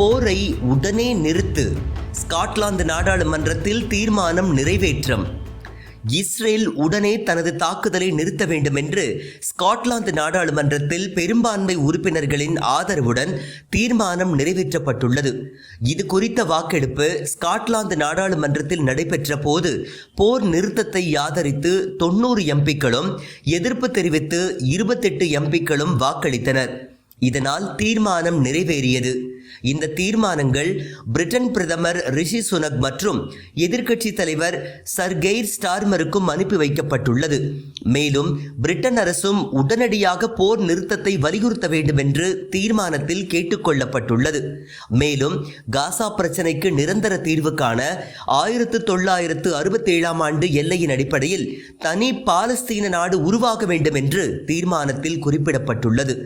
போரை உடனே நிறுத்து. ஸ்காட்லாந்து நாடாளுமன்றத்தில் தீர்மானம் நிறைவேற்றம். இஸ்ரேல் உடனே தனது தாக்குதலை நிறுத்த வேண்டும் என்று ஸ்காட்லாந்து நாடாளுமன்றத்தில் பெரும்பான்மை உறுப்பினர்களின் ஆதரவுடன் தீர்மானம் நிறைவேற்றப்பட்டுள்ளது. இது குறித்த வாக்கெடுப்பு ஸ்காட்லாந்து நாடாளுமன்றத்தில் நடைபெற்ற போது போர் நிறுத்தத்தை ஆதரித்து தொண்ணூறு எம்பிக்களும் எதிர்ப்பு தெரிவித்து இருபத்தெட்டு எம்பிக்களும் வாக்களித்தனர். இதனால் தீர்மானம் நிறைவேறியது. இந்த தீர்மானங்கள் பிரிட்டன் பிரதமர் ரிஷி சுனக் மற்றும் எதிர்க்கட்சி தலைவர் சர் கெய்ர் ஸ்டார்மருக்கும் அனுப்பி வைக்கப்பட்டுள்ளது. மேலும் பிரிட்டன் அரசும் உடனடியாக போர் நிறுத்தத்தை வலியுறுத்த வேண்டும் என்று தீர்மானத்தில் கேட்டுக்கொள்ளப்பட்டுள்ளது. மேலும் காசா பிரச்சினைக்கு நிரந்தர தீர்வு காண ஆயிரத்து தொள்ளாயிரத்து அறுபத்தேழாம் ஆண்டு எல்லையின் அடிப்படையில் தனி பாலஸ்தீன நாடு உருவாக வேண்டும் என்று தீர்மானத்தில் குறிப்பிடப்பட்டுள்ளது.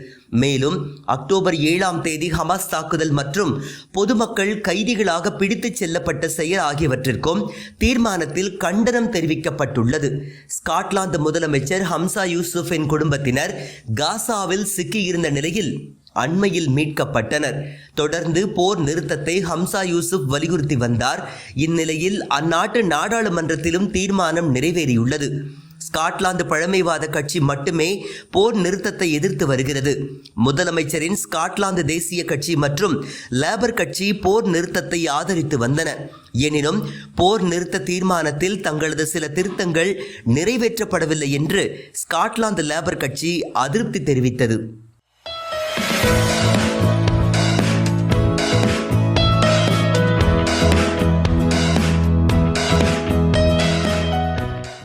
மேலும் அக்டோபர் ஏழாம் தேதி ஹமாஸ் தாக்குதல் மற்றும் பொதுமக்கள் கைதிகளாக பிடித்துச் செல்லப்பட்ட செயல் ஆகியவற்றிற்கும் தீர்மானத்தில் கண்டனம் தெரிவிக்கப்பட்டுள்ளது. ஸ்காட்லாந்து முதலமைச்சர் ஹம்சா யூசுஃபின் குடும்பத்தினர் காசாவில் சிக்கியிருந்த நிலையில் அண்மையில் மீட்கப்பட்டனர். தொடர்ந்து போர் நிறுத்தத்தை ஹம்சா யூசுப் வலியுறுத்தி வந்தார். இந்நிலையில் அந்நாட்டு நாடாளுமன்றத்திலும் தீர்மானம் நிறைவேறியுள்ளது. ஸ்காட்லாந்து பழமைவாத கட்சி மட்டுமே போர் நிறுத்தத்தை எதிர்த்து வருகிறது. முதலமைச்சரின் ஸ்காட்லாந்து தேசிய கட்சி மற்றும் லேபர் கட்சி போர் நிறுத்தத்தை ஆதரித்து வந்தன. எனினும் போர் நிறுத்த தீர்மானத்தில் தங்களது சில திருத்தங்கள் நிறைவேற்றப்படவில்லை என்று ஸ்காட்லாந்து லேபர் கட்சி அதிருப்தி தெரிவித்தது.